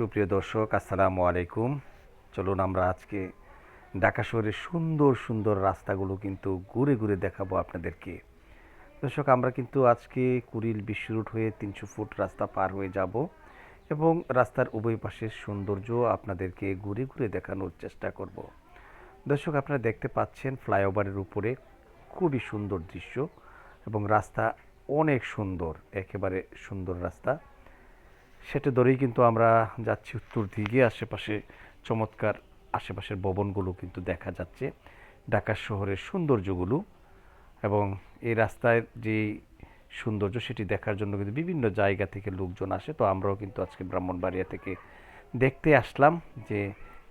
সুপ্রিয় দর্শক, আসসালামু আলাইকুম। চলুন আমরা আজকে ঢাকা শহরের সুন্দর সুন্দর রাস্তাগুলো কিন্তু ঘুরে ঘুরে দেখাবো আপনাদেরকে। দর্শক, আমরা কিন্তু আজকে কুড়িল বিশ্ব রুট হয়ে তিনশো ফুট রাস্তা পার হয়ে যাব এবং রাস্তার উভয় পাশের সৌন্দর্য আপনাদেরকে ঘুরে ঘুরে দেখানোর চেষ্টা করব। দর্শক, আপনারা দেখতে পাচ্ছেন ফ্লাইওভারের উপরে খুবই সুন্দর দৃশ্য এবং রাস্তা অনেক সুন্দর, একেবারে সুন্দর রাস্তা। সেটা ধরেই কিন্তু আমরা যাচ্ছি উত্তর দিকে, আশেপাশে চমৎকার আশেপাশের ভবনগুলো কিন্তু দেখা যাচ্ছে। ঢাকা শহরের সৌন্দর্যগুলো এবং এই রাস্তায় যে সৌন্দর্য, সেটি দেখার জন্য কিন্তু বিভিন্ন জায়গা থেকে লোকজন আসে। তো আমরাও কিন্তু আজকে ব্রাহ্মণবাড়িয়া থেকে দেখতে আসলাম যে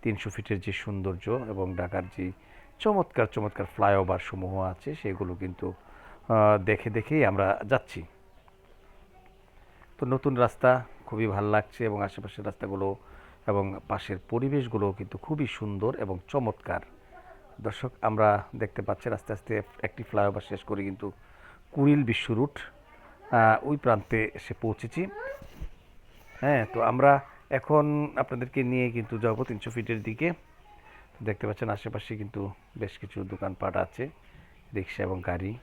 তিনশো ফিটের যে সৌন্দর্য এবং ঢাকার যে চমৎকার চমৎকার ফ্লাইওভার সমূহ আছে, সেগুলো কিন্তু দেখে দেখেই আমরা যাচ্ছি। তো নতুন রাস্তা খুবই ভালো লাগছে এবং আশেপাশের রাস্তাগুলো এবং পাশের পরিবেশগুলো কিন্তু খুবই সুন্দর এবং চমৎকার। দর্শক, আমরা দেখতে পাচ্ছি আস্তে আস্তে একটি ফ্লাইওভার শেষ করে কিন্তু কুড়িল বিশ্ব রুট ওই প্রান্তে এসে পৌঁছেছি। হ্যাঁ তো আমরা এখন আপনাদেরকে নিয়ে কিন্তু যাব তিনশো ফিটের দিকে। দেখতে পাচ্ছেন আশেপাশে কিন্তু বেশ কিছু দোকানপাট আছে, রিক্সা এবং গাড়ি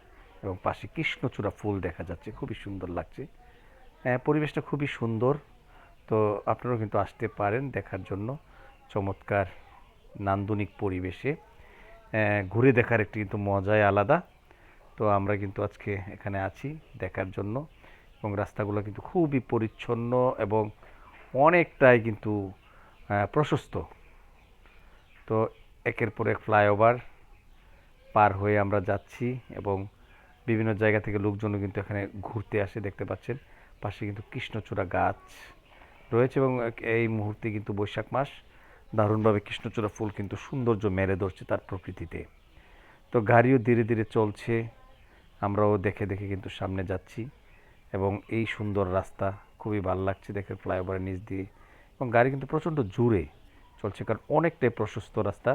এবং পাশে কৃষ্ণচূড়া ফুল দেখা যাচ্ছে, খুবই সুন্দর লাগছে। পরিবেশটা খুবই সুন্দর। তো আপনারাও কিন্তু আসতে পারেন দেখার জন্য। চমৎকার নান্দনিক পরিবেশে। ঘুরে দেখার একটি কিন্তু মজাই আলাদা। তো আমরা কিন্তু আজকে এখানে আছি দেখার জন্য এবং রাস্তাগুলো কিন্তু খুবই পরিচ্ছন্ন এবং অনেকটাই কিন্তু প্রশস্ত। তো একের পর এক ফ্লাইওভার পার হয়ে আমরা যাচ্ছি এবং বিভিন্ন জায়গা থেকে লোকজনও কিন্তু এখানে ঘুরতে আসে, দেখতে পাচ্ছেন। পাশে কিন্তু কৃষ্ণচূড়া গাছ রয়েছে এবং এই মুহূর্তে কিন্তু বৈশাখ মাস। দারুণভাবে কৃষ্ণচূড়া ফুল কিন্তু সৌন্দর্য মেরে ধরছে তার প্রকৃতিতে। তো গাড়িও ধীরে ধীরে চলছে। আমরাও দেখে দেখে কিন্তু সামনে যাচ্ছি এবং এই সুন্দর রাস্তা খুবই ভালো লাগছে দেখে ফ্লাইওভারের নিচ দিয়ে। এবং গাড়ি কিন্তু প্রচণ্ড জোরে চলছে কারণ অনেকটাই প্রশস্ত রাস্তা।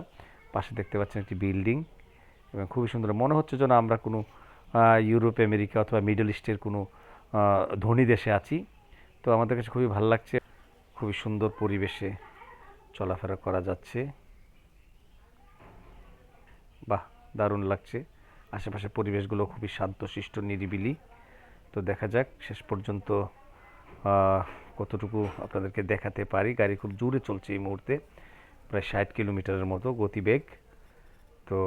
পাশে দেখতে পাচ্ছেন একটি বিল্ডিং এবং খুবই সুন্দর। মনে হচ্ছে যেন আমরা কোনো ইউরোপ, আমেরিকা অথবা মিডল ইস্টের কোনো ধনী দেশে আছি। তো আমাদের কাছে খুবই ভালো লাগছে। খুবই সুন্দর পরিবেশে চলাফেরা করা যাচ্ছে। বাহ, দারুণ লাগছে। আশেপাশে পরিবেশগুলো খুবই শান্তশিষ্ট নিরিবিলি। তো দেখা যাক, শেষ পর্যন্ত কতটুকু আপনাদেরকে দেখাতে পারি। গাড়ি খুব জোরে চলছে এই মুহূর্তে, প্রায় ষাট কিলোমিটারের মতো গতিবেগ। তো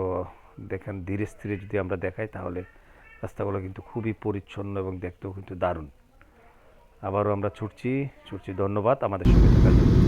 দেখেন, ধীরে স্থিরে যদি আমরা দেখাই, তাহলে রাস্তাগুলো কিন্তু খুবই পরিচ্ছন্ন এবং দেখতেও কিন্তু দারুণ। আবারও আমরা ছুটছি ছুটছি। ধন্যবাদ আমাদের সঙ্গে থাকার জন্য।